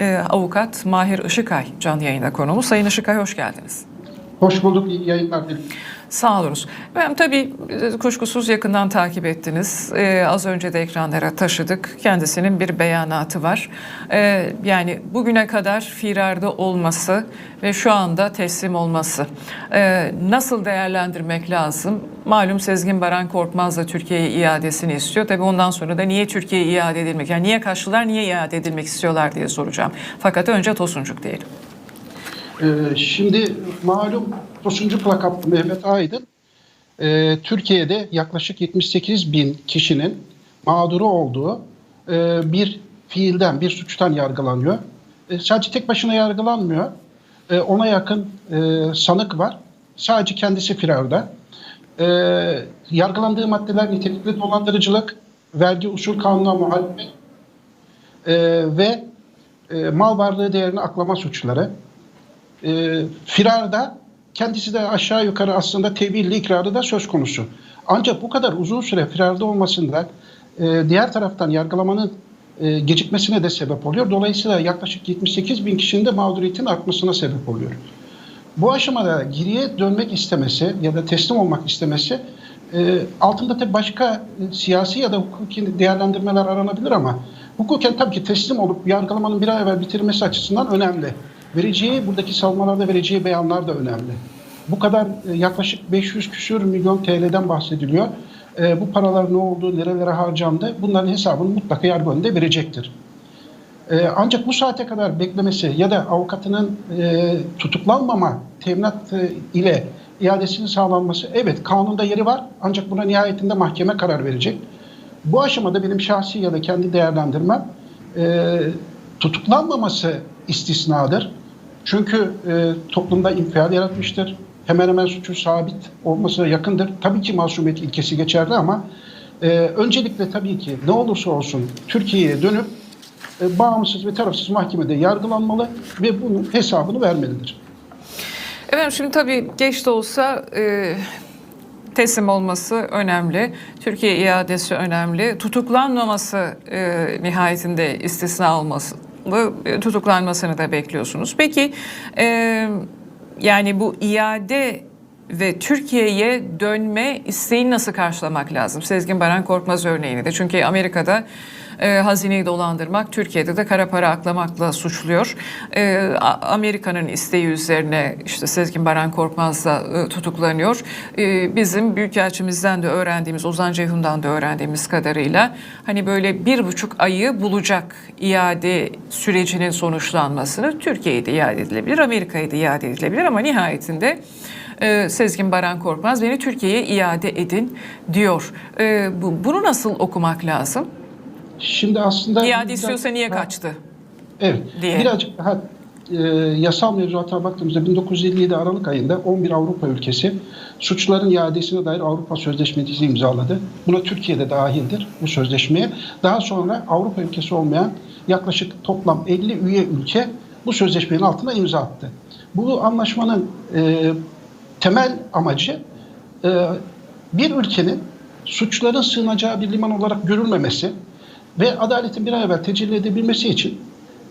e, avukat Mahir Işıkay canlı yayında konuğumuz. Sayın Işıkay hoş geldiniz. Hoş bulduk, iyi yayınlar dilerim. Sağ olunuz. Ben tabii e, kuşkusuz yakından takip ettiniz. Ee, az önce de ekranlara taşıdık. Kendisinin bir beyanatı var. Ee, yani bugüne kadar firarda olması ve şu anda teslim olması. Ee, nasıl değerlendirmek lazım? Malum Sezgin Baran Korkmaz da Türkiye'ye iadesini istiyor. Tabii ondan sonra da niye Türkiye'ye iade edilmek? Yani niye kaçtılar, niye iade edilmek istiyorlar diye soracağım. Fakat önce Tosuncuk diyelim. Ee, şimdi malum Tosuncu plakatlı Mehmet Aydın e, Türkiye'de yaklaşık 78 bin kişinin mağduru olduğu e, bir fiilden, bir suçtan yargılanıyor. E, sadece tek başına yargılanmıyor. E, ona yakın e, sanık var. Sadece kendisi firarda. E, yargılandığı maddeler nitelikli dolandırıcılık, vergi usul kanununa muhalefet e, ve e, mal varlığı değerini aklama suçları. E, firarda kendisi de aşağı yukarı aslında tevilli ikrarı da söz konusu. Ancak bu kadar uzun süre firarda olmasında e, diğer taraftan yargılamanın e, gecikmesine de sebep oluyor. Dolayısıyla yaklaşık 78 bin kişinin de mağduriyetin artmasına sebep oluyor. Bu aşamada geriye dönmek istemesi ya da teslim olmak istemesi e, altında tabii başka e, siyasi ya da hukuki değerlendirmeler aranabilir ama hukuken tabii ki teslim olup yargılamanın bir ay evvel bitirmesi açısından önemli. Vereceği, buradaki savunmalarda vereceği beyanlar da önemli. Bu kadar e, yaklaşık 500 küsür milyon TL'den bahsediliyor. E, bu paralar ne oldu, nerelere harcandı bunların hesabını mutlaka yargı önünde verecektir. Ee, ancak bu saate kadar beklemesi ya da avukatının e, tutuklanmama teminat e, ile iadesinin sağlanması evet kanunda yeri var ancak buna nihayetinde mahkeme karar verecek. Bu aşamada benim şahsi ya da kendi değerlendirmem e, tutuklanmaması istisnadır. Çünkü e, toplumda infial yaratmıştır. Hemen hemen suçu sabit olmasına yakındır. Tabii ki masumiyet ilkesi geçerli ama e, öncelikle tabii ki ne olursa olsun Türkiye'ye dönüp e, bağımsız ve tarafsız mahkemede yargılanmalı ve bunun hesabını vermelidir. Efendim şimdi tabii geç de olsa e, teslim olması önemli. Türkiye iadesi önemli. Tutuklanmaması e, nihayetinde istisna olması tutuklanmasını da bekliyorsunuz. Peki e, yani bu iade ve Türkiye'ye dönme isteğini nasıl karşılamak lazım? Sezgin Baran Korkmaz örneğini de. Çünkü Amerika'da e, hazineyi dolandırmak, Türkiye'de de kara para aklamakla suçluyor. E, Amerika'nın isteği üzerine işte Sezgin Baran Korkmaz da e, tutuklanıyor. E, bizim büyükelçimizden de öğrendiğimiz, Ozan Ceyhun'dan da öğrendiğimiz kadarıyla hani böyle bir buçuk ayı bulacak iade sürecinin sonuçlanmasını Türkiye'ye de iade edilebilir, Amerika'ya da iade edilebilir ama nihayetinde e, Sezgin Baran Korkmaz beni Türkiye'ye iade edin diyor. E, bu, bunu nasıl okumak lazım? Şimdi aslında İade istiyorsa niye Ha, kaçtı? Evet. diye. Birazcık daha e, yasal mevzuata baktığımızda 1957 Aralık ayında 11 Avrupa ülkesi suçların iadesine dair Avrupa Sözleşmesi imzaladı. Buna Türkiye de dahildir bu sözleşmeye. Daha sonra Avrupa ülkesi olmayan yaklaşık toplam 50 üye ülke bu sözleşmenin altına imza attı. Bu anlaşmanın e, temel amacı e, bir ülkenin suçların sığınacağı bir liman olarak görülmemesi ve adaletin bir an evvel tecelli edebilmesi için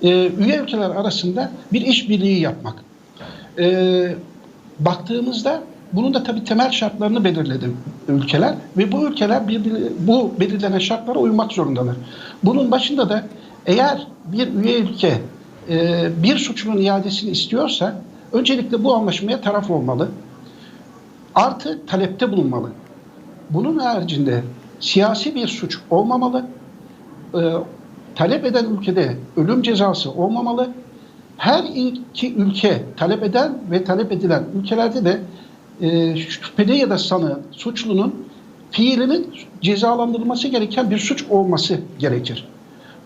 e, üye ülkeler arasında bir işbirliği yapmak. E, baktığımızda bunun da tabii temel şartlarını belirledi ülkeler ve bu ülkeler bir, bu belirlenen şartlara uymak zorundalar. Bunun başında da eğer bir üye ülke e, bir suçlunun iadesini istiyorsa öncelikle bu anlaşmaya taraf olmalı. Artı talepte bulunmalı. Bunun haricinde siyasi bir suç olmamalı. E, talep eden ülkede ölüm cezası olmamalı. Her iki ülke talep eden ve talep edilen ülkelerde de e, şüpheli ya da sanı suçlunun fiilinin cezalandırılması gereken bir suç olması gerekir.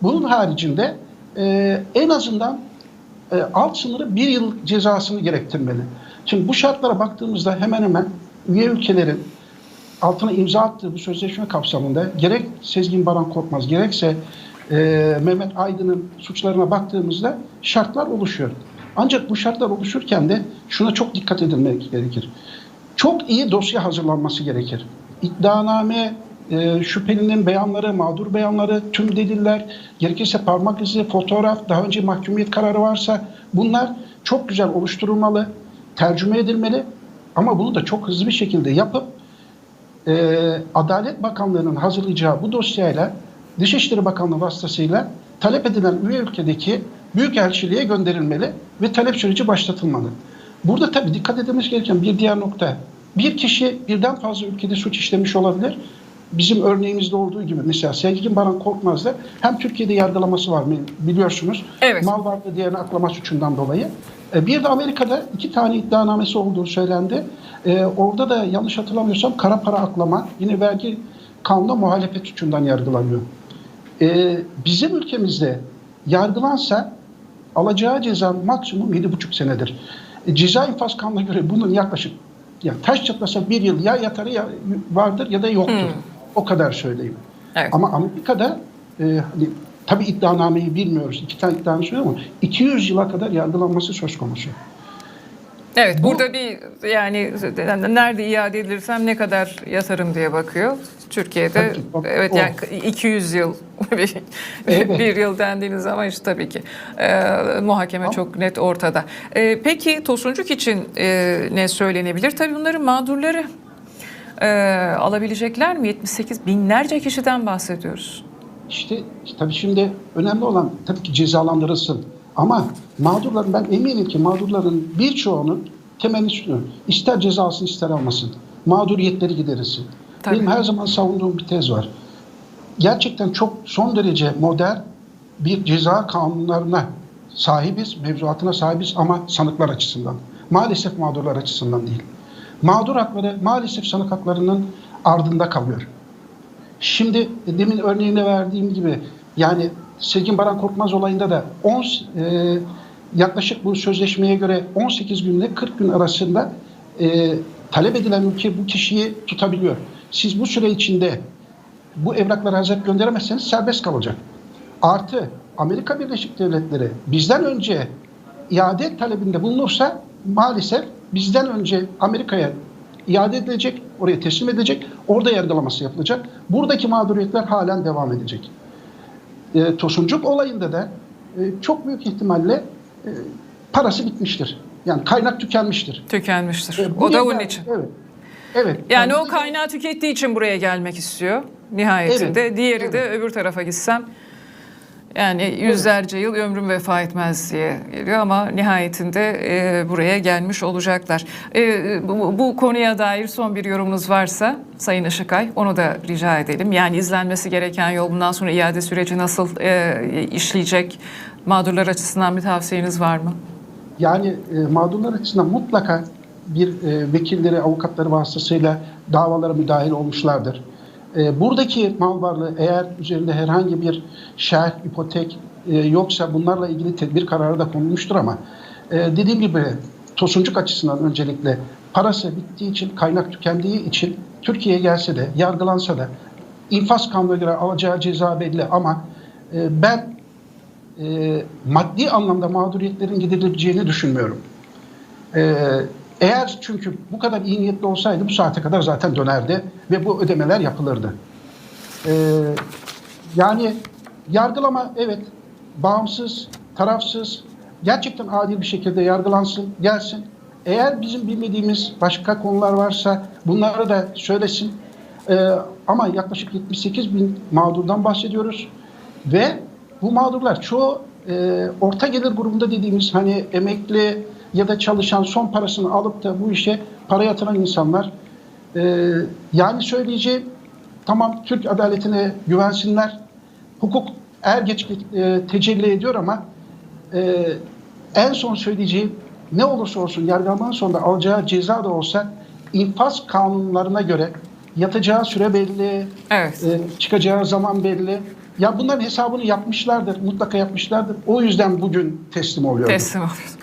Bunun haricinde e, en azından e, alt sınırı bir yıl cezasını gerektirmeli. Şimdi bu şartlara baktığımızda hemen hemen üye ülkelerin altına imza attığı bu sözleşme kapsamında gerek Sezgin Baran Korkmaz gerekse e, Mehmet Aydın'ın suçlarına baktığımızda şartlar oluşuyor. Ancak bu şartlar oluşurken de şuna çok dikkat edilmek gerekir. Çok iyi dosya hazırlanması gerekir. İddianame e, şüphelinin beyanları, mağdur beyanları, tüm deliller, gerekirse parmak izi, fotoğraf, daha önce mahkumiyet kararı varsa bunlar çok güzel oluşturulmalı, tercüme edilmeli ama bunu da çok hızlı bir şekilde yapıp e, Adalet Bakanlığı'nın hazırlayacağı bu dosyayla Dışişleri Bakanlığı vasıtasıyla talep edilen üye ülkedeki Büyükelçiliğe gönderilmeli ve talep süreci başlatılmalı. Burada tabii dikkat edilmesi gereken bir diğer nokta. Bir kişi birden fazla ülkede suç işlemiş olabilir. Bizim örneğimizde olduğu gibi mesela Sevgin Baran Korkmaz'da hem Türkiye'de yargılaması var biliyorsunuz. Evet. Mal vardı diğerini aklama suçundan dolayı. E, Bir de Amerika'da iki tane iddianamesi olduğu söylendi. E, orada da yanlış hatırlamıyorsam kara para aklama yine vergi kanuna muhalefet suçundan yargılanıyor. E, bizim ülkemizde yargılansa alacağı ceza maksimum 7,5 senedir. Ceza infaz kanuna göre bunun yaklaşık ya taş çatlasa bir yıl ya yatarı ya vardır ya da yoktur. O kadar söyleyeyim. Evet. Ama Amerika'da e, hani, tabii iddianameyi bilmiyoruz. iki tane iddianame söylüyor ama 200 yıla kadar yargılanması söz konusu. Evet Bu- burada bir yani nerede iade edilirsem ne kadar yatarım diye bakıyor. Türkiye'de o- evet o. yani 200 yıl bir, Evet. bir yıl dendiğiniz zaman işte tabii ki e, muhakeme Ama- çok net ortada. E, peki Tosuncuk için e, ne söylenebilir? Tabii bunların mağdurları e, alabilecekler mi? 78 binlerce kişiden bahsediyoruz. İşte tabii şimdi önemli olan tabii ki cezalandırılsın. Ama mağdurların ben eminim ki mağdurların birçoğunun temelini sunuyorum. İster ceza alsın ister almasın. Mağduriyetleri giderilsin. Tabii. Benim her zaman savunduğum bir tez var. Gerçekten çok son derece modern bir ceza kanunlarına sahibiz, mevzuatına sahibiz ama sanıklar açısından. Maalesef mağdurlar açısından değil. Mağdur hakları maalesef sanık haklarının ardında kalıyor. Şimdi demin örneğini verdiğim gibi yani Sevgin Baran Korkmaz olayında da 10 e, yaklaşık bu sözleşmeye göre 18 günle 40 gün arasında e, talep edilen ülke bu kişiyi tutabiliyor. Siz bu süre içinde bu evrakları hazır gönderemezseniz serbest kalacak. Artı Amerika Birleşik Devletleri bizden önce iade talebinde bulunursa maalesef bizden önce Amerika'ya iade edilecek, oraya teslim edilecek, orada yargılaması yapılacak. Buradaki mağduriyetler halen devam edecek. E, Tosuncuk olayında da e, çok büyük ihtimalle e, parası bitmiştir. Yani kaynak tükenmiştir. Tükenmiştir. E, o da onun için. Evet. Evet. Yani o bu- kaynağı tükettiği için buraya gelmek istiyor nihayetinde. Evet, Diğeri de öbür tarafa gitsem yani yüzlerce yıl ömrüm vefa etmez diye geliyor ama nihayetinde e, buraya gelmiş olacaklar. E, bu, bu konuya dair son bir yorumunuz varsa Sayın Işıkay onu da rica edelim. Yani izlenmesi gereken yol bundan sonra iade süreci nasıl e, işleyecek? Mağdurlar açısından bir tavsiyeniz var mı? Yani e, mağdurlar açısından mutlaka bir e, vekilleri, avukatları vasıtasıyla davalara müdahil olmuşlardır. E, buradaki mal varlığı eğer üzerinde herhangi bir şerh, ipotek e, yoksa bunlarla ilgili tedbir kararı da konulmuştur ama e, dediğim gibi Tosuncuk açısından öncelikle parası bittiği için, kaynak tükendiği için Türkiye'ye gelse de, yargılansa da infaz kanuna göre alacağı ceza belli ama e, ben e, maddi anlamda mağduriyetlerin giderilebileceğini düşünmüyorum. E, eğer çünkü bu kadar iyi niyetli olsaydı bu saate kadar zaten dönerdi ve bu ödemeler yapılırdı. E, yani yargılama evet bağımsız, tarafsız, gerçekten adil bir şekilde yargılansın, gelsin. Eğer bizim bilmediğimiz başka konular varsa bunları da söylesin. E, ama yaklaşık 78 bin mağdurdan bahsediyoruz. Ve bu mağdurlar çoğu e, orta gelir grubunda dediğimiz hani emekli ya da çalışan son parasını alıp da bu işe para yatıran insanlar. E, yani söyleyeceğim tamam Türk adaletine güvensinler. Hukuk er geç e, tecelli ediyor ama e, en son söyleyeceğim ne olursa olsun yargılamanın sonunda alacağı ceza da olsa infaz kanunlarına göre yatacağı süre belli, Evet. e, çıkacağı zaman belli. Ya bunların hesabını yapmışlardır, mutlaka yapmışlardır. O yüzden bugün teslim oluyor. Teslim oluyoruz.